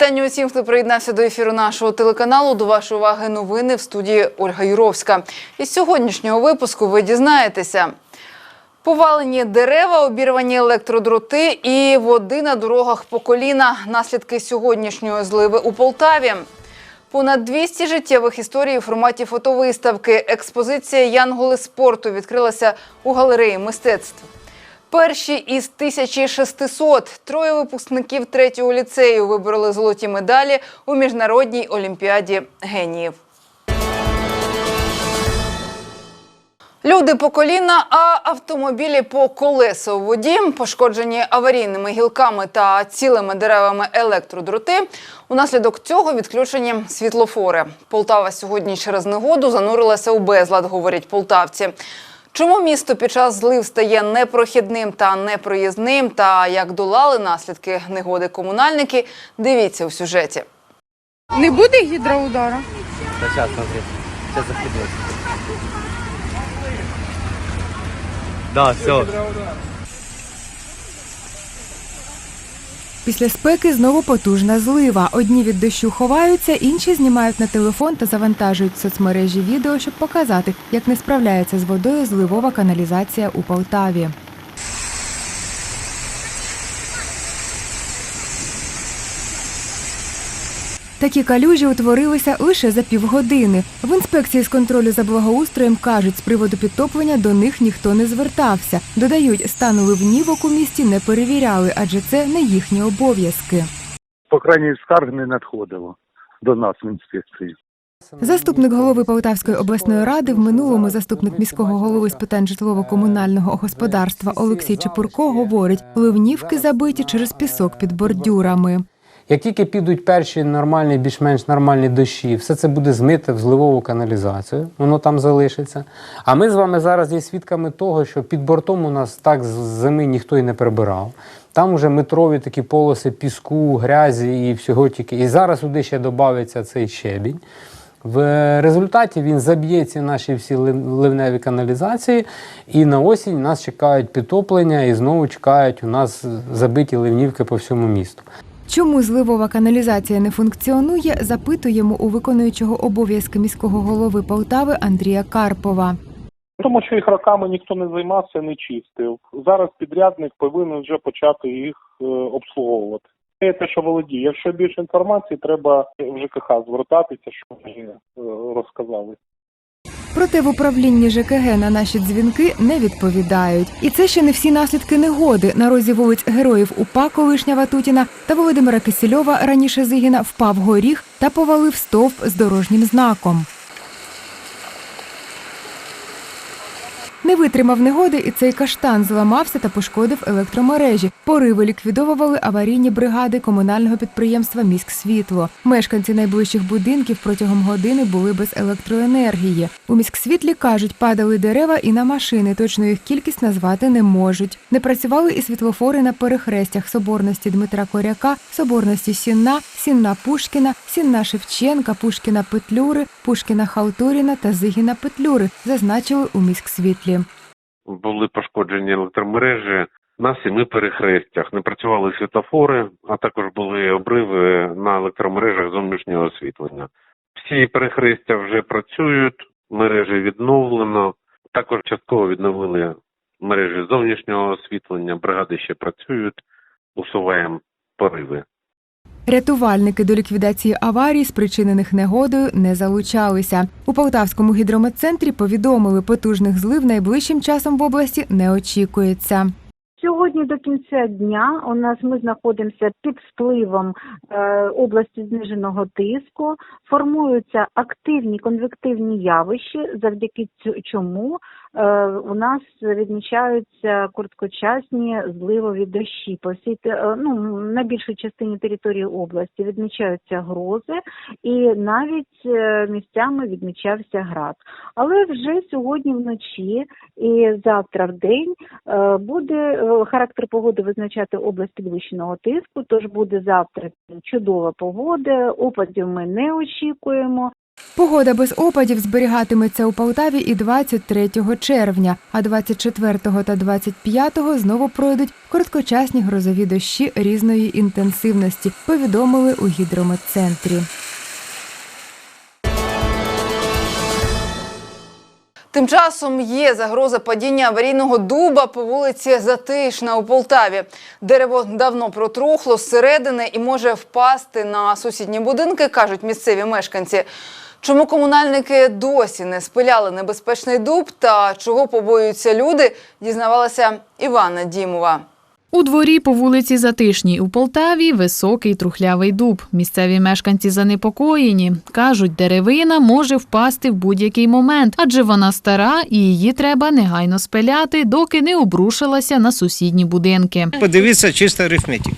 Вітання усім, хто приєднався до ефіру нашого телеканалу. До вашої уваги новини в студії Ольга Юровська. Із сьогоднішнього випуску ви дізнаєтеся. Повалені дерева, обірвані електродроти і води на дорогах по коліна. Наслідки сьогоднішньої зливи у Полтаві. Понад 200 життєвих історій у форматі фотовиставки. Експозиція Янголи спорту відкрилася у галереї мистецтв. Перші із 1600 троє випускників третього ліцею вибороли золоті медалі у міжнародній олімпіаді геніїв. Люди по коліна, а автомобілі по колеса у воді, пошкоджені аварійними гілками та цілими деревами електродроти. Унаслідок цього відключені світлофори. Полтава сьогодні через негоду занурилася у безлад, говорять полтавці. Чому місто під час злив стає непрохідним та непроїзним, та як долали наслідки негоди комунальники, дивіться у сюжеті. Не буде гідроудару? Да сейчас, смотри. зараз захлебнется. Да, все. Після спеки знову потужна злива. Одні від дощу ховаються, інші знімають на телефон та завантажують в соцмережі відео, щоб показати, як не справляється з водою зливова каналізація у Полтаві. Такі калюжі утворилися лише за півгодини. В інспекції з контролю за благоустроєм кажуть, з приводу підтоплення до них ніхто не звертався. Додають, стану ливнівок у місті не перевіряли, адже це не їхні обов'язки. по крайній скарг не надходило до нас в інспекції. Заступник голови Полтавської обласної ради, в минулому заступник міського голови з питань житлово-комунального господарства Олексій Чепурко говорить, ливнівки забиті через пісок під бордюрами. Як тільки підуть перші нормальні, більш-менш нормальні дощі, все це буде змите в зливову каналізацію, воно там залишиться. А ми з вами зараз є свідками того, що під бортом у нас так з зими ніхто і не прибирав. Там уже метрові такі полоси піску, грязі і всього тільки. І зараз туди ще додається цей щебінь. В результаті він заб'є ці наші всі ливневі каналізації, і на осінь нас чекають підтоплення, і знову чекають у нас забиті ливнівки по всьому місту. Чому зливова каналізація не функціонує, запитуємо у виконуючого обов'язки міського голови Полтави Андрія Карпова. Тому що їх роками ніхто не займався, не чистив. Зараз підрядник повинен вже почати їх е, обслуговувати. Це те, що володіє. Якщо більше інформації, треба в ЖКХ звертатися, що мені е, розказали. Проте в управлінні ЖКГ на наші дзвінки не відповідають. І це ще не всі наслідки негоди. На розі вулиць Героїв УПА колишня Ватутіна та Володимира Кисельова раніше Зигіна впав горіх та повалив стовп з дорожнім знаком. Не витримав негоди, і цей каштан зламався та пошкодив електромережі. Пориви ліквідовували аварійні бригади комунального підприємства Міськсвітло. Мешканці найближчих будинків протягом години були без електроенергії. У міськсвітлі кажуть, падали дерева і на машини. Точно їх кількість назвати не можуть. Не працювали і світлофори на перехрестях соборності Дмитра Коряка, соборності Сінна, Сінна Пушкіна, Сінна Шевченка, Пушкіна Петлюри, Пушкіна Халтуріна та Зигіна Петлюри, зазначили у міськсвітлі. Були пошкоджені електромережі на семи перехрестях. Не працювали світофори, а також були обриви на електромережах зовнішнього освітлення. Всі перехрестя вже працюють, мережі відновлено. Також частково відновили мережі зовнішнього освітлення. Бригади ще працюють, усуваємо пориви. Рятувальники до ліквідації аварій, спричинених негодою, не залучалися. У Полтавському гідрометцентрі повідомили, потужних злив найближчим часом в області не очікується. Сьогодні до кінця дня у нас ми знаходимося під впливом е, області зниженого тиску. Формуються активні конвективні явища, завдяки чому у нас відмічаються короткочасні зливові дощі. По всій е, ну, на більшій частині території області відмічаються грози, і навіть е, місцями відмічався град. Але вже сьогодні вночі і завтра в день е, буде е, характер погоди визначати область підвищеного тиску. Тож буде завтра чудова погода. Опадів ми не очікуємо. Погода без опадів зберігатиметься у Полтаві і 23 червня, а 24 та 25 знову пройдуть короткочасні грозові дощі різної інтенсивності, повідомили у гідрометцентрі. Тим часом є загроза падіння аварійного дуба по вулиці Затишна у Полтаві. Дерево давно протрухло зсередини і може впасти на сусідні будинки, кажуть місцеві мешканці. Чому комунальники досі не спиляли небезпечний дуб та чого побоюються люди, дізнавалася Івана Дімова. У дворі по вулиці Затишній у Полтаві високий трухлявий дуб. Місцеві мешканці занепокоєні. Кажуть, деревина може впасти в будь-який момент, адже вона стара і її треба негайно спиляти, доки не обрушилася на сусідні будинки. Подивіться чиста арифметика.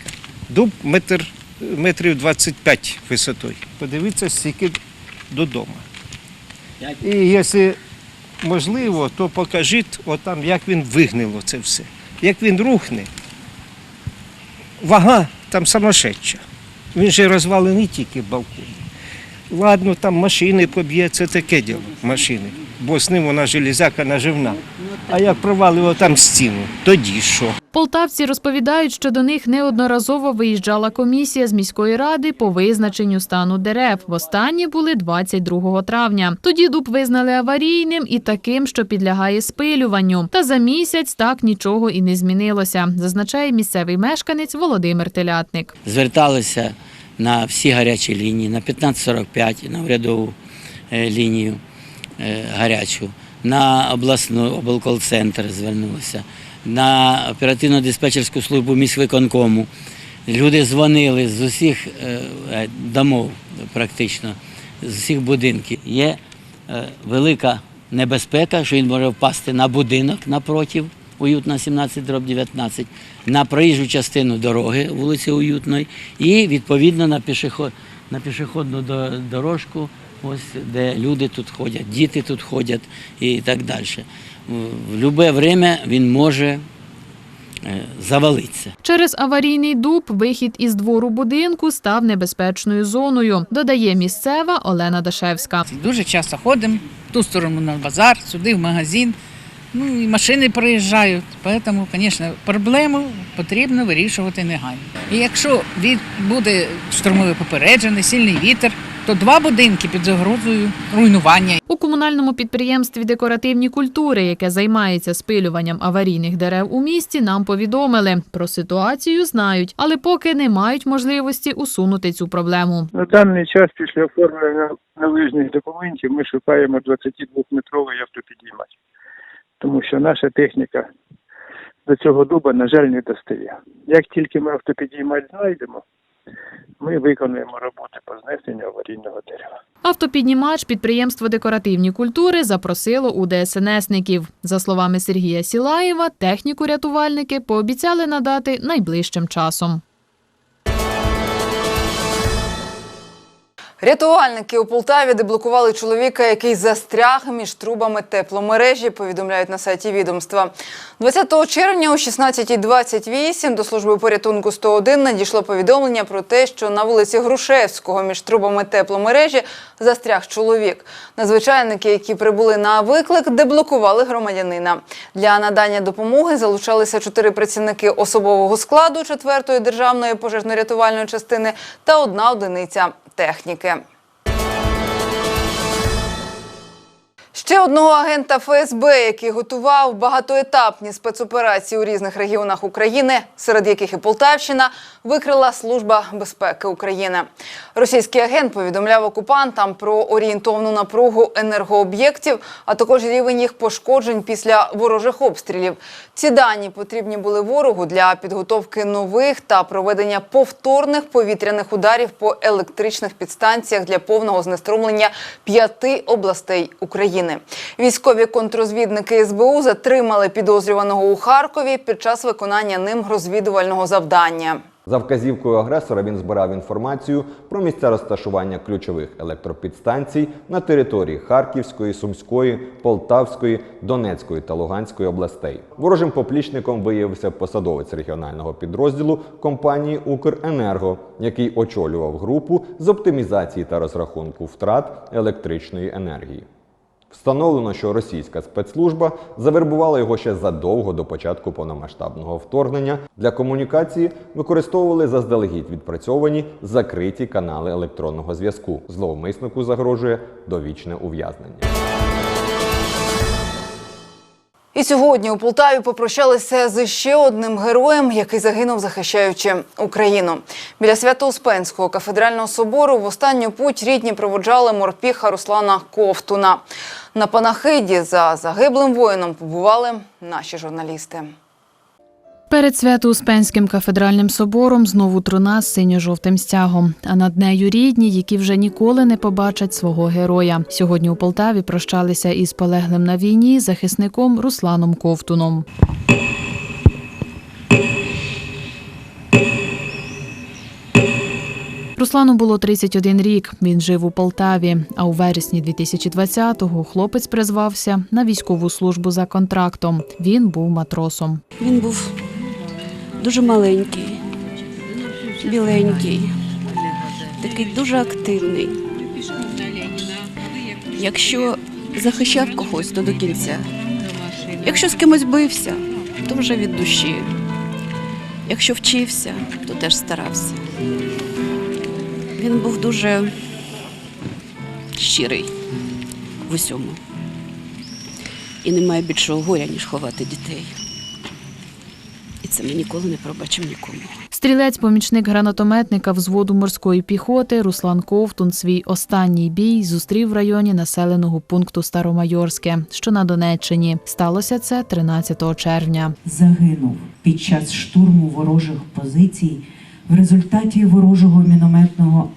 Дуб метр, метрів 25 висотою. Подивіться стільки додому. І якщо можливо, то покажіть отам, як він вигнило це все. Як він рухне, вага там самошедша. Він же розвалений тільки балкон. Ладно, там машини поб'є, це таке діло, машини. Бо з ним вона железяка наживна. А як провалило там стіну, тоді що? Полтавці розповідають, що до них неодноразово виїжджала комісія з міської ради по визначенню стану дерев. Востаннє були 22 травня. Тоді дуб визнали аварійним і таким, що підлягає спилюванню. Та за місяць так нічого і не змінилося, зазначає місцевий мешканець Володимир Телятник. зверталися на всі гарячі лінії, на 1545, на урядову е, лінію гарячу, на обласну облкол-центр звернулися, на оперативно-диспетчерську службу міськвиконкому. Люди дзвонили з усіх е, е, домов практично, з усіх будинків. Є е, велика небезпека, що він може впасти на будинок напротив, уютна 17 дроб 19, на проїжджу частину дороги вулиці Уютної і відповідно на, пішоход, на пішохідну дорожку, ось де люди тут ходять, діти тут ходять і так далі. В будь-яке время він може е, завалитися. Через аварійний дуб вихід із двору будинку став небезпечною зоною, додає місцева Олена Дашевська. Дуже часто ходимо в ту сторону на базар, сюди в магазин. Ну і машини проїжджають. Тому, звісно, проблему потрібно вирішувати негайно. І якщо від буде штормове попередження, сильний вітер, то два будинки під загрозою руйнування. У комунальному підприємстві декоративні культури, яке займається спилюванням аварійних дерев у місті, нам повідомили про ситуацію, знають, але поки не мають можливості усунути цю проблему. На даний час після оформлення належних документів ми шукаємо 22-метровий автопідіймач, тому що наша техніка до цього дуба, на жаль, не достає. Як тільки ми автопідіймач знайдемо, ми виконуємо роботи по знесенню аварійного дерева. Автопіднімач підприємство декоративні культури запросило у ДСНСників. За словами Сергія Сілаєва, техніку рятувальники пообіцяли надати найближчим часом. Рятувальники у Полтаві деблокували чоловіка, який застряг між трубами тепломережі, повідомляють на сайті відомства. 20 червня о 16.28 до служби порятунку 101 надійшло повідомлення про те, що на вулиці Грушевського між трубами тепломережі застряг чоловік. Надзвичайники, які прибули на виклик, деблокували громадянина. Для надання допомоги залучалися чотири працівники особового складу 4-ї державної пожежно-рятувальної частини та одна одиниця техніки. Ще одного агента ФСБ, який готував багатоетапні спецоперації у різних регіонах України, серед яких і Полтавщина, викрила Служба безпеки України. Російський агент повідомляв окупантам про орієнтовну напругу енергооб'єктів, а також рівень їх пошкоджень після ворожих обстрілів. Ці дані потрібні були ворогу для підготовки нових та проведення повторних повітряних ударів по електричних підстанціях для повного знеструмлення п'яти областей України. Військові контрозвідники СБУ затримали підозрюваного у Харкові під час виконання ним розвідувального завдання. За вказівкою агресора він збирав інформацію про місця розташування ключових електропідстанцій на території Харківської, Сумської, Полтавської, Донецької та Луганської областей. Ворожим поплічником виявився посадовець регіонального підрозділу компанії Укренерго, який очолював групу з оптимізації та розрахунку втрат електричної енергії. Встановлено, що російська спецслужба завербувала його ще задовго до початку повномасштабного вторгнення. Для комунікації використовували заздалегідь відпрацьовані закриті канали електронного зв'язку. Зловмиснику загрожує довічне ув'язнення. І сьогодні у Полтаві попрощалися з ще одним героєм, який загинув, захищаючи Україну. Біля Свято-Успенського кафедрального собору в останню путь рідні проводжали морпіха Руслана Ковтуна. На панахиді за загиблим воїном побували наші журналісти. Перед Свято-Успенським кафедральним собором знову труна з синьо-жовтим стягом, а над нею рідні, які вже ніколи не побачать свого героя. Сьогодні у Полтаві прощалися із полеглим на війні захисником Русланом Ковтуном. Руслану було 31 рік. Він жив у Полтаві. А у вересні 2020-го хлопець призвався на військову службу за контрактом. Він був матросом. Він був дуже маленький, біленький, такий дуже активний. Якщо захищав когось, то до кінця. Якщо з кимось бився, то вже від душі. Якщо вчився, то теж старався. Він був дуже щирий в усьому. І немає більшого горя, ніж ховати дітей. Це ми ніколи не пробачимо нікому. Стрілець, помічник гранатометника взводу морської піхоти Руслан Ковтун свій останній бій зустрів в районі населеного пункту Старомайорське, що на Донеччині. Сталося це 13 червня. загинув під час штурму ворожих позицій в результаті ворожого мінометного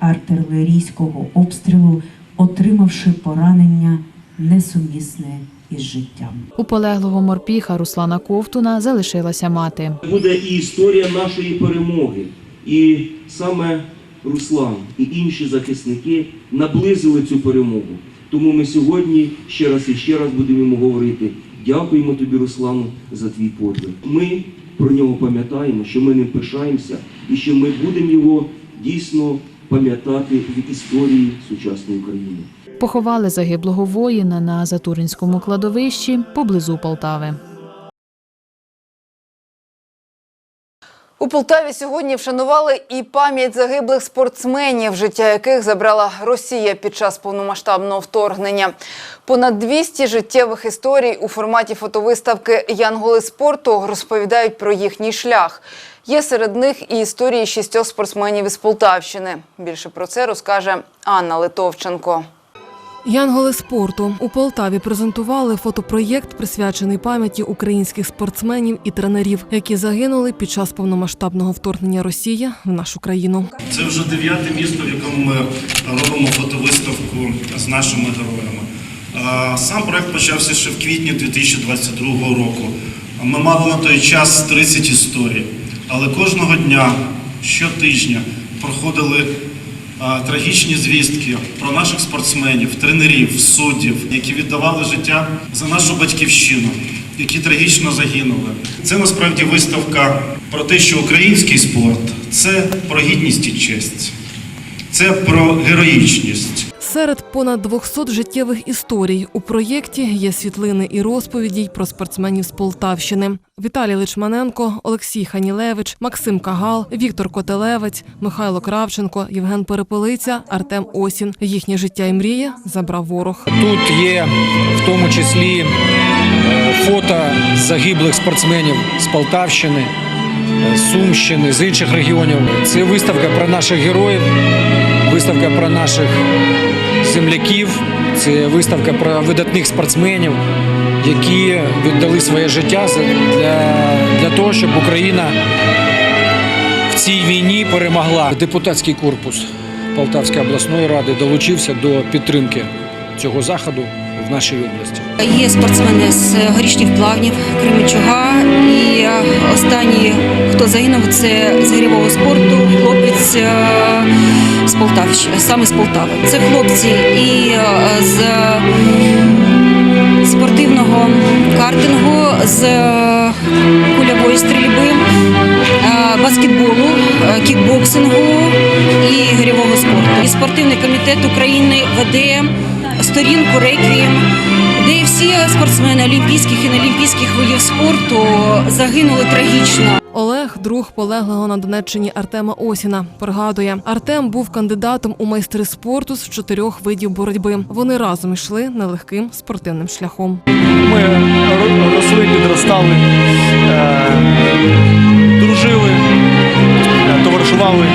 артилерійського обстрілу, отримавши поранення несумісне із життям. У полеглого морпіха Руслана Ковтуна залишилася мати. буде і історія нашої перемоги. І саме Руслан і інші захисники наблизили цю перемогу. Тому ми сьогодні ще раз і ще раз будемо йому говорити. Дякуємо тобі, Руслану, за твій подвиг. Ми про нього пам'ятаємо, що ми ним пишаємося і що ми будемо його дійсно пам'ятати в історії сучасної України. Поховали загиблого воїна на Затуринському кладовищі поблизу Полтави. У Полтаві сьогодні вшанували і пам'ять загиблих спортсменів, життя яких забрала Росія під час повномасштабного вторгнення. Понад 200 життєвих історій у форматі фотовиставки Янголи спорту розповідають про їхній шлях. Є серед них і історії шістьох спортсменів із Полтавщини. Більше про це розкаже Анна Литовченко. Янголи спорту у Полтаві презентували фотопроєкт, присвячений пам'яті українських спортсменів і тренерів, які загинули під час повномасштабного вторгнення Росії в нашу країну. Це вже дев'яте місто, в якому ми робимо фотовиставку з нашими героями. Сам проект почався ще в квітні 2022 року. Ми мали на той час 30 історій, але кожного дня, щотижня проходили трагічні звістки про наших спортсменів, тренерів, суддів, які віддавали життя за нашу батьківщину, які трагічно загинули. Це насправді виставка про те, що український спорт це про гідність і честь, це про героїчність. Серед понад 200 життєвих історій у проєкті є світлини і розповіді про спортсменів з Полтавщини: Віталій Личманенко, Олексій Ханілевич, Максим Кагал, Віктор Котелевець, Михайло Кравченко, Євген Перепелиця, Артем Осін. Їхнє життя і мрії забрав ворог. Тут є в тому числі е, фото загиблих спортсменів з Полтавщини, е, Сумщини, з інших регіонів. Це виставка про наших героїв, виставка про наших земляків, це виставка про видатних спортсменів, які віддали своє життя для, для того, щоб Україна в цій війні перемогла. Депутатський корпус Полтавської обласної ради долучився до підтримки цього заходу в нашій області. Є спортсмени з горішніх плавнів, Кременчуга. І е, останній, хто загинув, це з гирьового спорту, хлопець е, з Полтавщини, саме з Полтави. Це хлопці і е, з спортивного картингу, з кульової стрільби, баскетболу, кікбоксингу і гирьового спорту. І спортивний комітет України веде сторінку реквієм, де всі спортсмени олімпійських і неолімпійських видів спорту загинули трагічно. Олег, друг полеглого на Донеччині Артема Осіна, пригадує, Артем був кандидатом у майстри спорту з чотирьох видів боротьби. Вони разом йшли нелегким спортивним шляхом. Ми росли, підростали, е, дружили, е, товаришували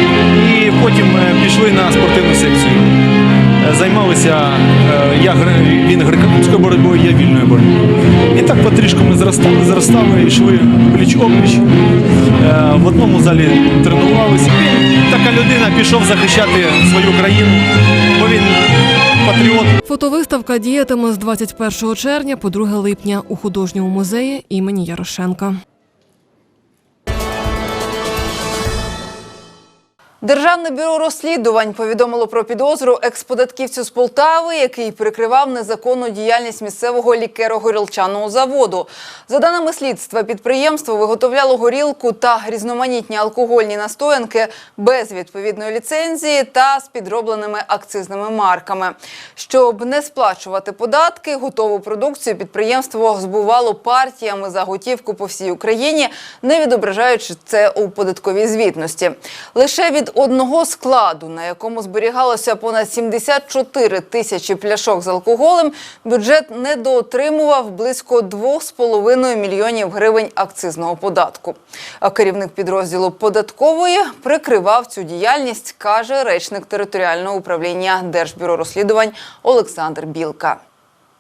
і потім е, пішли на спортивну секцію. Займалися е, я він греко-римською боротьбою, я вільною боротьбою. І так потрішку ми зростали, зростали, йшли пліч опліч. Е, В одному залі тренувалися. Така людина пішов захищати свою країну, бо він патріот. Фотовиставка діятиме з 21 червня по 2 липня у художньому музеї імені Ярошенка. Державне бюро розслідувань повідомило про підозру експодатківцю з Полтави, який прикривав незаконну діяльність місцевого лікеро-горілчаного заводу. За даними слідства, підприємство виготовляло горілку та різноманітні алкогольні настоянки без відповідної ліцензії та з підробленими акцизними марками. Щоб не сплачувати податки, готову продукцію підприємство збувало партіями за готівку по всій Україні, не відображаючи це у податковій звітності. Лише від одного складу, на якому зберігалося понад 74 тисячі пляшок з алкоголем, бюджет недоотримував близько 2,5 мільйонів гривень акцизного податку. А керівник підрозділу податкової прикривав цю діяльність, каже речник територіального управління Держбюро розслідувань Олександр Білка.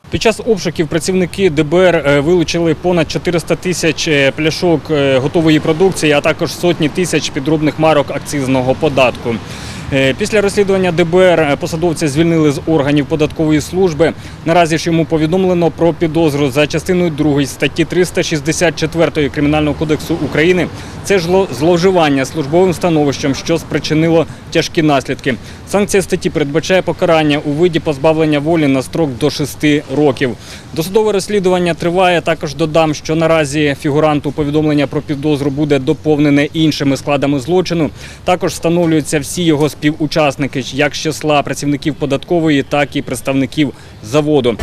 Під час обшуків працівники ДБР е, вилучили понад 400 тисяч е, пляшок е, готової продукції, а також сотні тисяч підробних марок акцизного податку. Після розслідування ДБР посадовця звільнили з органів податкової служби. Наразі ж йому повідомлено про підозру за частиною 2 статті 364 Кримінального кодексу України. Це жло- зловживання службовим становищем, що спричинило тяжкі наслідки. Санкція статті передбачає покарання у виді позбавлення волі на строк до 6 років. Досудове розслідування триває. Також додам, що наразі фігуранту повідомлення про підозру буде доповнене іншими складами злочину. Також встановлюються всі його співучасники, як з числа працівників податкової, так і представників заводу.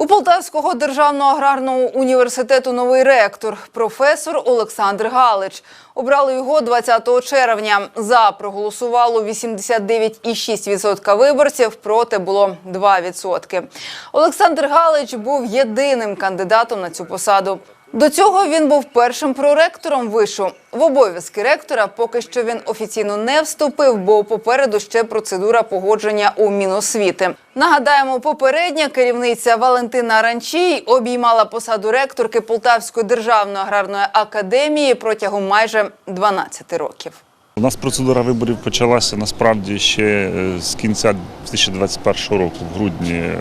У Полтавського державного аграрного університету новий ректор, професор Олександр Галич. Обрали його 20 червня. За проголосувало 89,6% виборців, проти було 2%. Олександр Галич був єдиним кандидатом на цю посаду. До цього він був першим проректором вишу. В обов'язки ректора поки що він офіційно не вступив, бо попереду ще процедура погодження у Міносвіти. Нагадаємо, попередня керівниця Валентина Ранчій обіймала посаду ректорки Полтавської державної аграрної академії протягом майже 12 років. У нас процедура виборів почалася насправді ще е, з кінця 2021 року, в грудні е,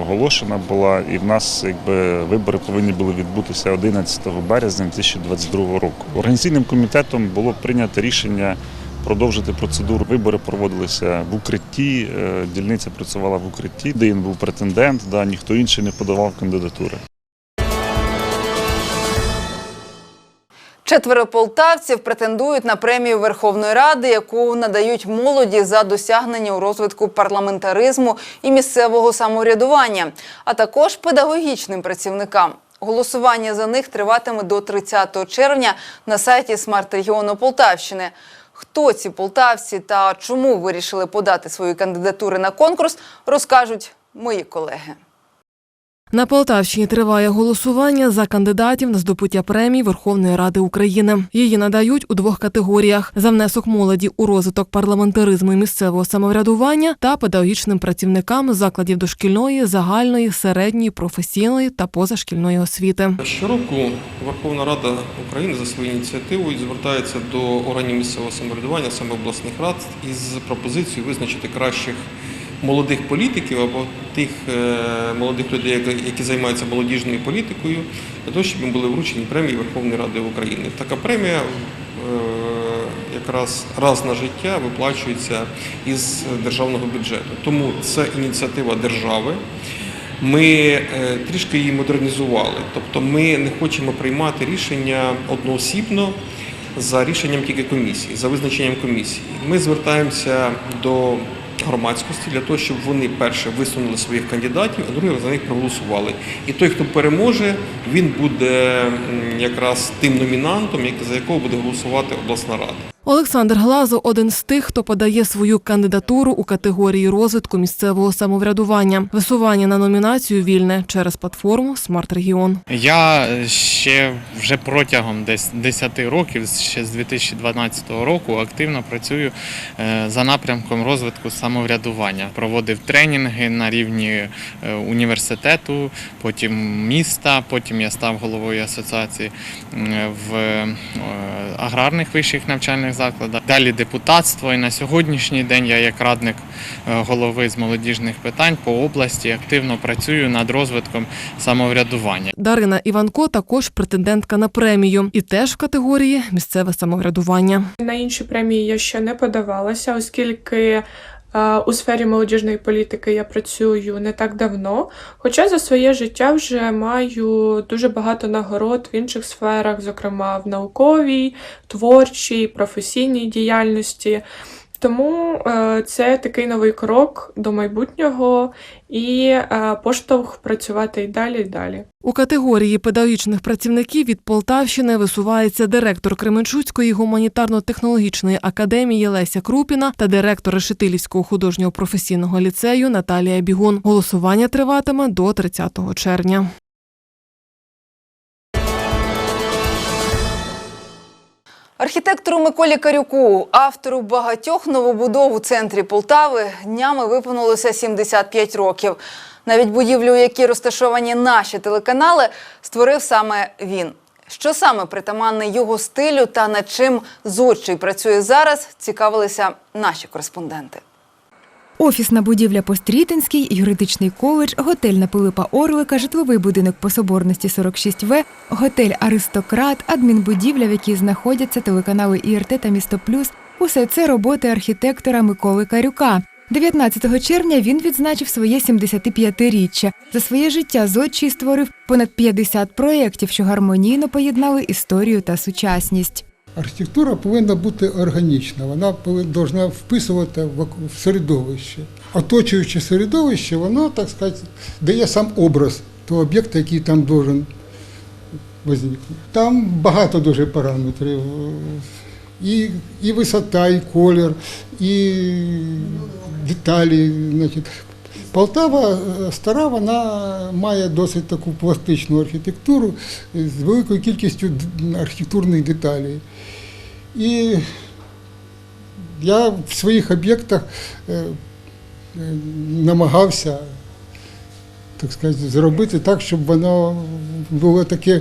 оголошена була, і в нас якби вибори повинні були відбутися 11 березня 2022 року. Організаційним комітетом було прийнято рішення продовжити процедуру. Вибори проводилися в укритті, е, дільниця працювала в укритті, де він був претендент, да, ніхто інший не подавав кандидатури. Четверо полтавців претендують на премію Верховної Ради, яку надають молоді за досягнення у розвитку парламентаризму і місцевого самоврядування, а також педагогічним працівникам. Голосування за них триватиме до 30 червня на сайті смарт-регіону Полтавщини. Хто ці полтавці та чому вирішили подати свої кандидатури на конкурс, розкажуть мої колеги. На Полтавщині триває голосування за кандидатів на здобуття премії Верховної Ради України. Її надають у двох категоріях: за внесок молоді у розвиток парламентаризму і місцевого самоврядування та педагогічним працівникам закладів дошкільної, загальної, середньої, професійної та позашкільної освіти. Щороку Верховна Рада України за своєю ініціативою звертається до органів місцевого самоврядування, саме обласних рад, із пропозицією визначити кращих молодих політиків або тих е, молодих людей, які- займаються молодіжною політикою, для того, щоб їм були вручені премії Верховної Ради України. Така премія е, якраз раз на життя виплачується із державного бюджету. Тому це ініціатива держави. Ми е, трішки її модернізували, тобто ми не хочемо приймати рішення одноосібно за рішенням тільки комісії, за визначенням комісії. Ми звертаємося до громадськості для того, щоб вони перше висунули своїх кандидатів, а друге за них проголосували. І той, хто переможе, він буде якраз тим номінантом, за якого буде голосувати обласна рада. Олександр Глазо один з тих, хто подає свою кандидатуру у категорії розвитку місцевого самоврядування. Висування на номінацію вільне через платформу Смарт Регіон. Я ще вже протягом десь 10 років, ще з 2012 року, активно працюю е, за напрямком розвитку самоврядування. Проводив тренінги на рівні е, університету, потім міста, потім я став головою асоціації в е, аграрних вищих навчальних закладах. Далі депутатство. І на сьогоднішній день я як радник е, голови з молодіжних питань по області активно працюю над розвитком самоврядування. Дарина Іванко також претендентка на премію і теж в категорії місцеве самоврядування. На інші премії я ще не подавалася, оскільки у сфері молодіжної політики я працюю не так давно. Хоча за своє життя вже маю дуже багато нагород в інших сферах, зокрема в науковій, творчій, професійній діяльності. Тому е, це такий новий крок до майбутнього і е, поштовх працювати і далі, і далі. У категорії педагогічних працівників від Полтавщини висувається директор Кременчуцької гуманітарно-технологічної академії Леся Крупіна та директор Решетилівського художнього професійного ліцею Наталія Бігун. Голосування триватиме до 30 червня. Архітектору Миколі Карюку, автору багатьох новобудов у центрі Полтави, днями виповнилося 75 років. Навіть будівлю, у якій розташовані наші телеканали, створив саме він. Що саме притаманне його стилю та над чим зодчий працює зараз, цікавилися наші кореспонденти. Офісна будівля по Стрітинській, юридичний коледж, готель на Пилипа Орлика, житловий будинок по Соборності 46В, готель Аристократ, адмінбудівля, в якій знаходяться телеканали ІРТ та Місто Плюс. Усе це роботи архітектора Миколи Карюка. 19 червня він відзначив своє 75-річчя. За своє життя Зодчий створив понад 50 проєктів, що гармонійно поєднали історію та сучасність. Архітектура повинна бути органічна, вона повинна вписувати в середовище. Оточуюче середовище, воно, так сказати, дає сам образ того об'єкта, який там должен возникнути. Там багато дуже параметрів. І, і висота, і колір, і деталі. Полтава е, стара, вона має досить таку пластичну архітектуру з великою кількістю архітектурних деталей. І я в своїх об'єктах е, е, намагався так сказати, зробити так, щоб воно було таке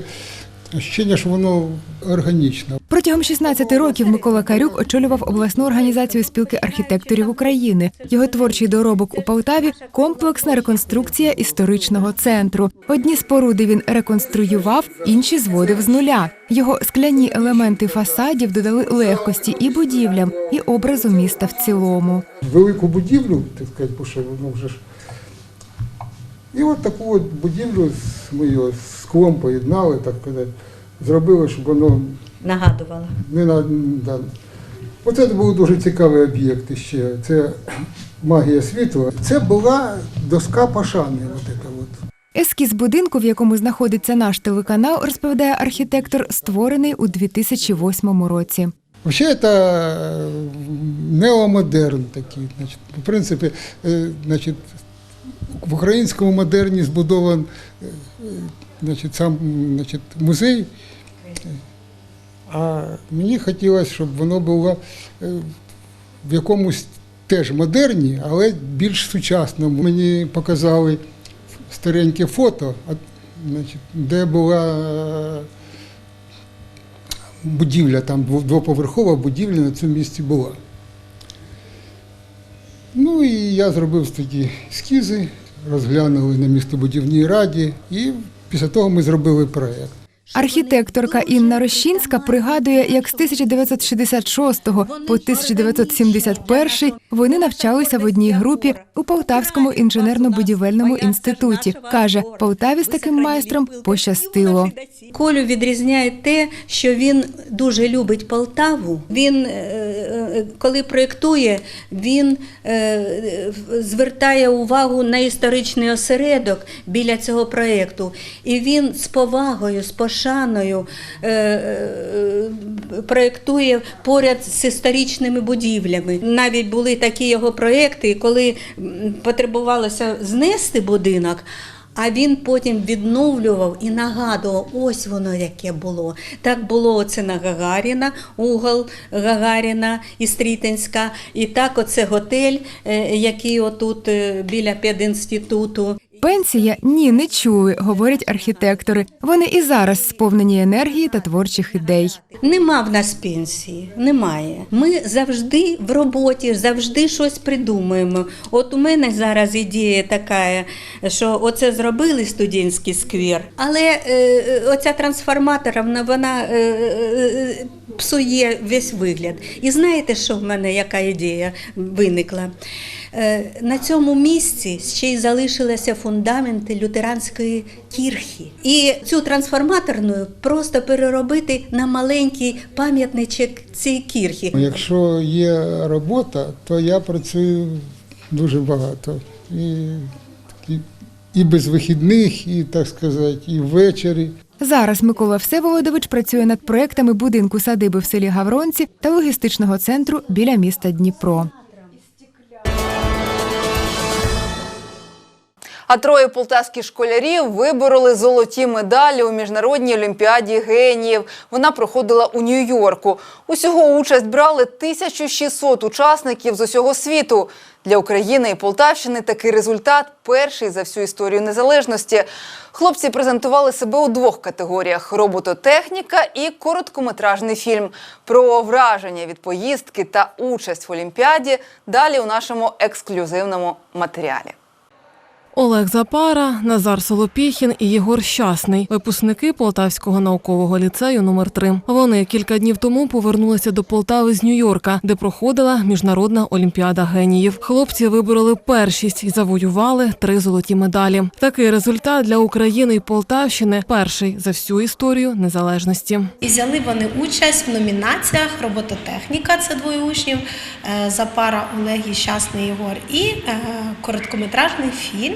ощущення, що воно органічне. Протягом 16 років Микола Карюк очолював обласну організацію спілки архітекторів України. Його творчий доробок у Полтаві комплексна реконструкція історичного центру. Одні споруди він реконструював, інші зводив з нуля. Його скляні елементи фасадів додали легкості і будівлям, і образу міста в цілому. Велику будівлю, так сказати, бо що воно вже ж. І от таку от будівлю з- з склом поєднали, так сказати, зробили, щоб воно Нагадувала. не на. Да. Оце був дуже цікавий об'єкт ще. Це магія світла. Це була доска пошани. От це от. Ескіз будинку, в якому знаходиться наш телеканал, розповідає архітектор, створений у 2008 році. Вообще это неомодерн такий. Значить, в принципі, е, значить, в українському модерні збудований значить, сам значить, музей. А мені хотілося, щоб воно було е, в якомусь теж модерні, але більш сучасному. Мені показали стареньке фото, де була е, будівля, там двоповерхова будівля на цьому місці була. Ну і я зробив тоді ескізи, розглянули на містобудівній раді, і після того ми зробили проєкт. Архітекторка Інна Рощинська пригадує, як з 1966 по 1971 вони навчалися в одній групі у Полтавському інженерно-будівельному інституті. Каже, Полтаві з таким майстром пощастило. Колю відрізняє те, що він дуже любить Полтаву. Він, е, е, коли проєктує, він е, звертає увагу на історичний осередок біля цього проєкту. І він з повагою, з пошаною е, е, проєктує поряд з історичними будівлями. Навіть були такі його проєкти, коли потребувалося знести будинок. А він потім відновлював і нагадував, ось воно яке було. Так було оце на Гагаріна, угол Гагаріна і Стрітинська. І так оце готель, е, який отут біля пединституту. Пенсія ні, не чули, говорять архітектори. Вони і зараз сповнені енергії та творчих ідей. Нема в нас пенсії, немає. Ми завжди в роботі, завжди щось придумуємо. От у мене зараз ідея така, що оце зробили студентський сквер, але е, е, оця трансформаторовна, вона е, псує весь вигляд. І знаєте, що в мене яка ідея виникла? Е, На цьому місці ще й залишилися фундаменти лютеранської кірхи. І цю трансформаторну просто переробити на маленький пам'ятничок цієї кірхи. Якщо є робота, то я працюю дуже багато. І, і, і без вихідних, і так сказати, і ввечері. Зараз Микола Всеволодович працює над проектами будинку садиби в селі Гавронці та логістичного центру біля міста Дніпро. А троє полтавських школярів вибороли золоті медалі у міжнародній олімпіаді геніїв. Вона проходила у Нью-Йорку. Усього участь брали 1600 учасників з усього світу. Для України і Полтавщини такий результат перший за всю історію незалежності. Хлопці презентували себе у двох категоріях: робототехніка і короткометражний фільм. Про враження від поїздки та участь в Олімпіаді далі у нашому ексклюзивному матеріалі. Олег Запара, Назар Солопіхін і Єгор Щасний, випускники Полтавського наукового ліцею номер 3 Вони кілька днів тому повернулися до Полтави з Нью-Йорка, де проходила міжнародна олімпіада геніїв. Хлопці вибороли першість і завоювали три золоті медалі. Такий результат для України і Полтавщини перший за всю історію незалежності. І взяли вони участь в номінаціях робототехніка, це двоє учнів, е, Запара Олег і Щасний Єгор, і е, короткометражний фільм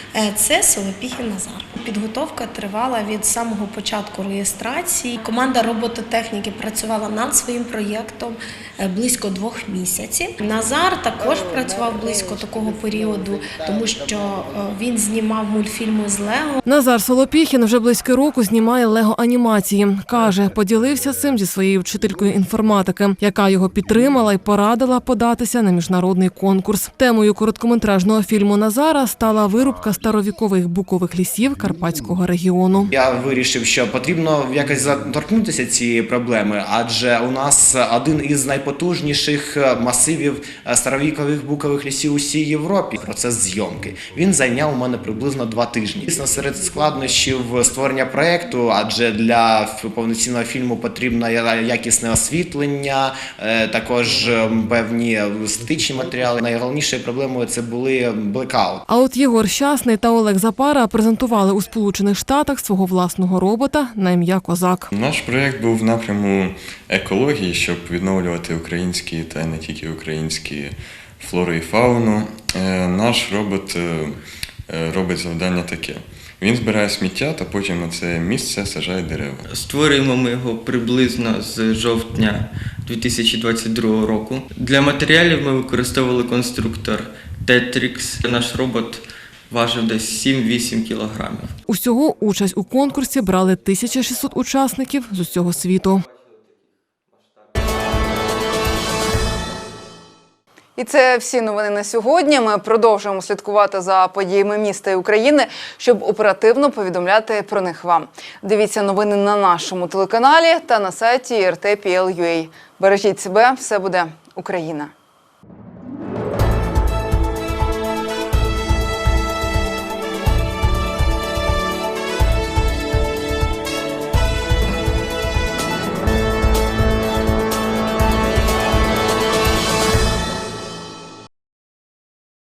це Солопіхін Назар. Підготовка тривала від самого початку реєстрації. Команда робототехніки працювала над своїм проєктом е, близько двох місяців. Назар також працював близько такого періоду, тому що е, він знімав мультфільми з Лего. Назар Солопіхін вже близько року знімає лего-анімації. Каже, поділився цим зі своєю вчителькою інформатики, яка його підтримала і порадила податися на міжнародний конкурс. Темою короткометражного фільму Назара стала вирубка старовікових букових лісів Карпатського регіону. Я вирішив, що потрібно якось заторкнутися цієї проблеми, адже у нас один із найпотужніших масивів старовікових букових лісів у всій Європі. Процес зйомки він зайняв у мене приблизно два тижні. Звісно, серед складнощів створення проекту, адже для повноцінного фільму потрібно якісне освітлення, е, також ем, певні статичні матеріали. Найголовнішою проблемою це були блекаут. А от Єгор Щасний та Олег Запара презентували у Сполучених Штатах свого власного робота на ім'я Козак. Наш проєкт був в напряму екології, щоб відновлювати українські та не тільки українські флору і фауну. Е, Наш робот е, е, робить завдання таке. Він збирає сміття та потім на це місце сажає дерева. Створюємо ми його приблизно з жовтня 2022 року. Для матеріалів ми використовували конструктор Tetrix. Наш робот важив десь 7-8 кілограмів. Усього участь у конкурсі брали 1600 учасників з усього світу. І це всі новини на сьогодні. Ми продовжуємо слідкувати за подіями міста і України, щоб оперативно повідомляти про них вам. Дивіться новини на нашому телеканалі та на сайті RTPL.ua. Бережіть себе, все буде Україна.